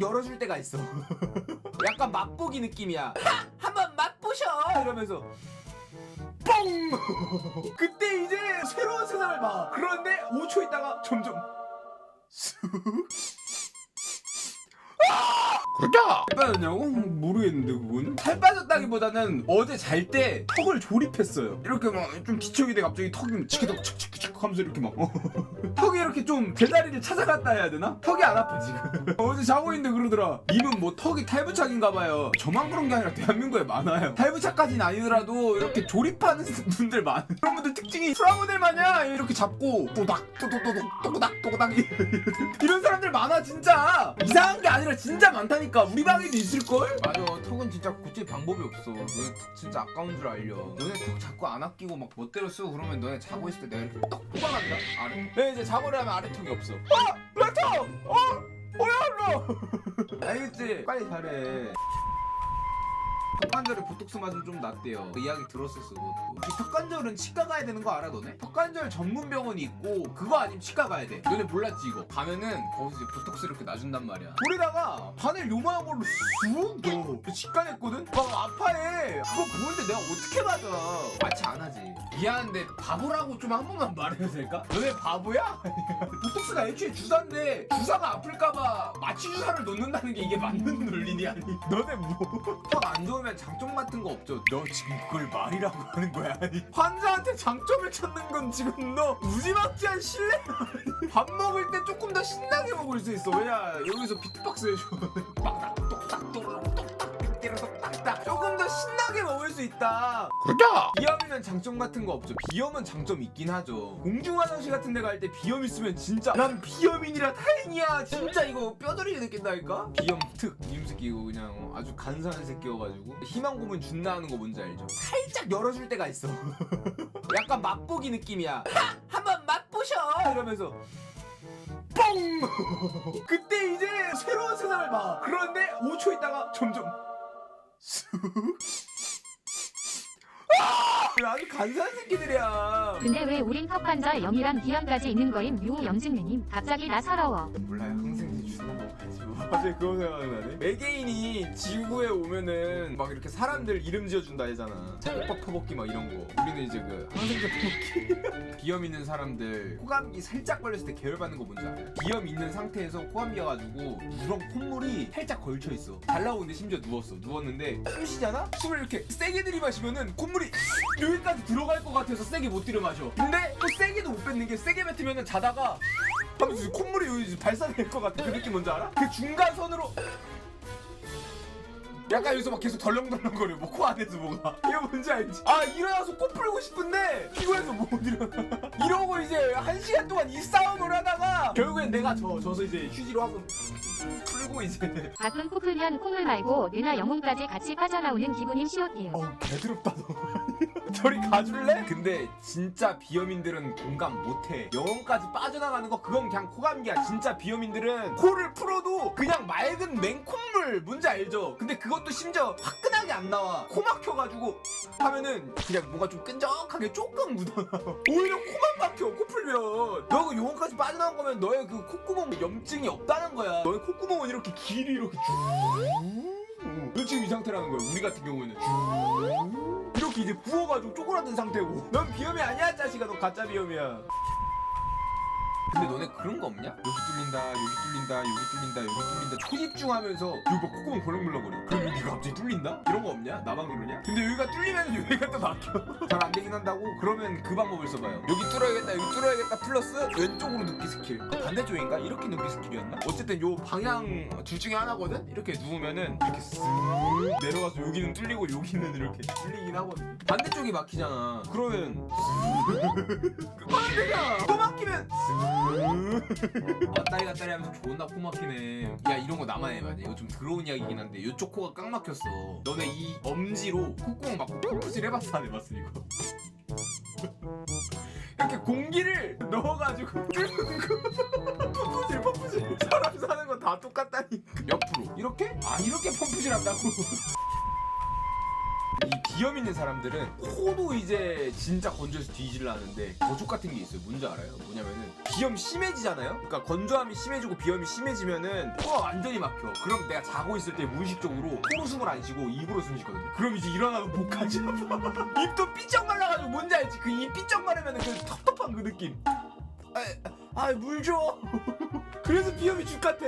열어줄 때가 있어. 약간 맛보기 느낌이야. 하! 한번 맛보셔! 이러면서 뻥! 그때 이제 새로운 세상을 봐. 그런데 5초 있다가 점점 쑥 그러자 살 빠졌냐고? 모르겠는데 그건 살 빠졌다기보다는 어제 잘 때 턱을 조립했어요 이렇게 막좀 뒤척이 돼 갑자기 턱이 치키덕 칙칙칙 하면서 이렇게 막 어. 턱이 이렇게 좀 제자리를 찾아갔다 해야 되나? 턱이 안 아파 지금 어제 자고 있는데 그러더라 님은 뭐 턱이 탈부착인가 봐요 저만 그런 게 아니라 대한민국에 많아요 탈부착까지는 아니더라도 이렇게 조립하는 분들 많아 그런 분들 특징이 프라모델 마냥 이렇게 잡고 또닥 또또또독 또닥 또닥 이런 사람들 많아 진짜 이상한 게 아니라 진짜 많다니까 우리 방에도 있을걸? 맞아 턱은 진짜 고칠 방법이 없어 너네 턱 진짜 아까운 줄 알려 너네 턱 자꾸 안 아끼고 막 멋대로 쓰고 그러면 너네 자고 있을 때 내가 이렇게 떡 뽑아간다 아래 내 이제 자고를 하면 아래 턱이 없어 아! 내 턱! 어? 뭐야 너 알겠지? 빨리 잘해 턱관절에 보톡스 맞으면 좀 낫대요. 그 이야기 들었었어 그것도 이 턱관절은 치과 가야 되는 거 알아 너네? 턱관절 전문 병원이 있고 그거 아니면 치과 가야 돼. 너네 몰랐지 이거? 가면은 거기서 이제 보톡스 이렇게 놔준단 말이야. 거기다가 바늘 요만한 걸로 쑥 넣어. 치과 냈거든? 막 아파해. 그거 보는데 내가 어떻게 맞아? 마취 안 하지. 미안한데 바보라고 좀 한 번만 말해도 될까? 너네 바보야? 보톡스가 애초에 주사인데 주사가 아플까봐 마취 주사를 넣는다는 게 이게 맞는 논리니 아니? 너네 뭐 턱안 좋으면 장점 같은 거 없죠? 너 지금 그걸 말이라고 하는 거야? 아니 환자한테 장점을 찾는 건 지금 너 무지막지한 신뢰 밥 먹을 때 조금 더 신나게 먹을 수 있어. 왜냐 여기서 비트박스 해줘. 딱딱 똑딱 똑 먹을 수 있다 그러자 비염이면 장점 같은 거 없죠. 비염은 장점 있긴 하죠. 공중 화장실 같은 데 갈 때 비염 있으면 진짜 난 비염인이라 다행이야. 진짜 이거 뼈저리게 느낀다니까? 비염 특. 이 새끼 이거 그냥 아주 간사한 새끼여가지고 희망 고문 준다 하는 거 뭔지 알죠? 살짝 열어줄 때가 있어. 약간 맛보기 느낌이야. 하! 한번 맛보셔! 이러면서 뻥! 그때 이제 새로운 세상을 봐. 그런데 5초 있다가 점점 쑥 아주 간사한 새끼들이야. 근데 왜 우린 턱관절 염이랑 비염까지 있는 거임 유영증님 갑자기 나 서러워 몰라요. 먹어야지. 갑자기 그거 생각나네. 외계인이 지구에 오면은 막 이렇게 사람들 이름 지어준다 하잖아. 호박 퍼먹기 막 이런 거. 우리는 이제 그 항생제 퍼먹기. 비염 있는 사람들 코감기 살짝 걸렸을 때 계열받는 거 뭔지 알아요? 비염 있는 상태에서 코감기가 가지고 누런 콧물이 살짝 걸쳐 있어. 잘 나오는데 심지어 누웠어. 누웠는데 숨 쉬잖아? 숨을 이렇게 세게 들이마시면은 콧물이 여기까지 들어갈 것 같아서 세게 못 들이마셔. 근데 또 세게도 못 뱉는 게 세게 뱉으면은 자다가 하면서 콧물이 발사될 것 같아. 그 느낌 뭔지 알아? 그 중간선으로 약간 여기서 막 계속 덜렁덜렁거려. 뭐 코 안에서 뭐가. 이거 뭔지 알지? 아 일어나서 코 풀고 싶은데 피곤해서 못 일어나. 이러고 이제 한 시간 동안 이 싸움을 하다가 결국엔 내가 져. 져서 이제 휴지로 한번 풀고 이제. 가끔 코 풀면 콧물 말고 뇌나 영혼까지 같이 빠져나오는 기분임 시옷이요 어 개드럽다 너. 저리 가줄래? 근데 진짜 비염인들은 공감 못해. 영혼까지 빠져나가는 거 그건 그냥 코감기야. 진짜 비염인들은 코를 풀어도 그냥 맑은 맹콧 물 뭔지 알죠? 근데 그것도 심지어 화끈하게 안 나와. 코 막혀가지고 하면은 그냥 뭔가 좀 끈적하게 조금 묻어나와. 오히려 코만 막혀 코 풀면. 너그 영혼까지 빠져나온 거면 너의 그 콧구멍 염증이 없다는 거야. 너의 콧구멍은 이렇게 길이 이렇게 쭉. 너 지금 이 상태라는 거야. 우리 같은 경우에는 쭉. 이렇게 이제 부어가지고 쪼그라든 상태고 넌 비염이 아니야 자식아 너 가짜 비염이야 근데 너네 그런 거 없냐? 여기 뚫린다 여기 뚫린다 여기 뚫린다 여기 뚫린다 초집중하면서 여기 막 콧구멍 벌렁벌렁거려 그럼 여기가 갑자기 뚫린다? 이런 거 없냐? 나만 그러냐? 근데 여기가 뚫리면 여기가 또 막혀 잘 안 되긴 한다고? 그러면 그 방법을 써봐요 여기 뚫어야겠다 여기 뚫어야겠다 플러스 왼쪽으로 눕기 스킬 반대쪽인가? 이렇게 눕기 스킬이었나? 어쨌든 요 방향 둘 중에 하나거든? 이렇게 누우면은 이렇게 쓱 내려가서 여기는 뚫리고 여기는 이렇게 뚫리긴 하거든 반대쪽이 막히잖아 그러면 쓱 반대가 또 막히면 쓱 왔다리 갔다리 하면서 존나 코 막히네. 야 이런 거 나만 해봐야 돼. 이거 좀 더러운 이야기긴 한데 이쪽 코가 깡 막혔어. 너네 이 엄지로 콧구멍 막고 펌프질 해봤어 안 해봤어 이거? 이렇게 공기를 넣어가지고 펌프질 펌프질. 사람 사는 거다 똑같다니까. 옆으로. 이렇게? 아 이렇게 펌프질 한다고 이 비염 있는 사람들은 코도 이제 진짜 건조해서 뒤질라 하는데 거족 같은 게 있어요 뭔지 알아요? 뭐냐면은 비염 심해지잖아요? 그러니까 건조함이 심해지고 비염이 심해지면은 코가 완전히 막혀 그럼 내가 자고 있을 때 무의식적으로 코로 숨을 안 쉬고 입으로 숨 쉬거든요 그럼 이제 일어나면 목까지 입도 삐쩍 말라가지고 뭔지 알지? 그 입 삐쩍 마르면은 그 텁텁한 그 느낌 아물 줘. 그래서 비염이 죽 같아.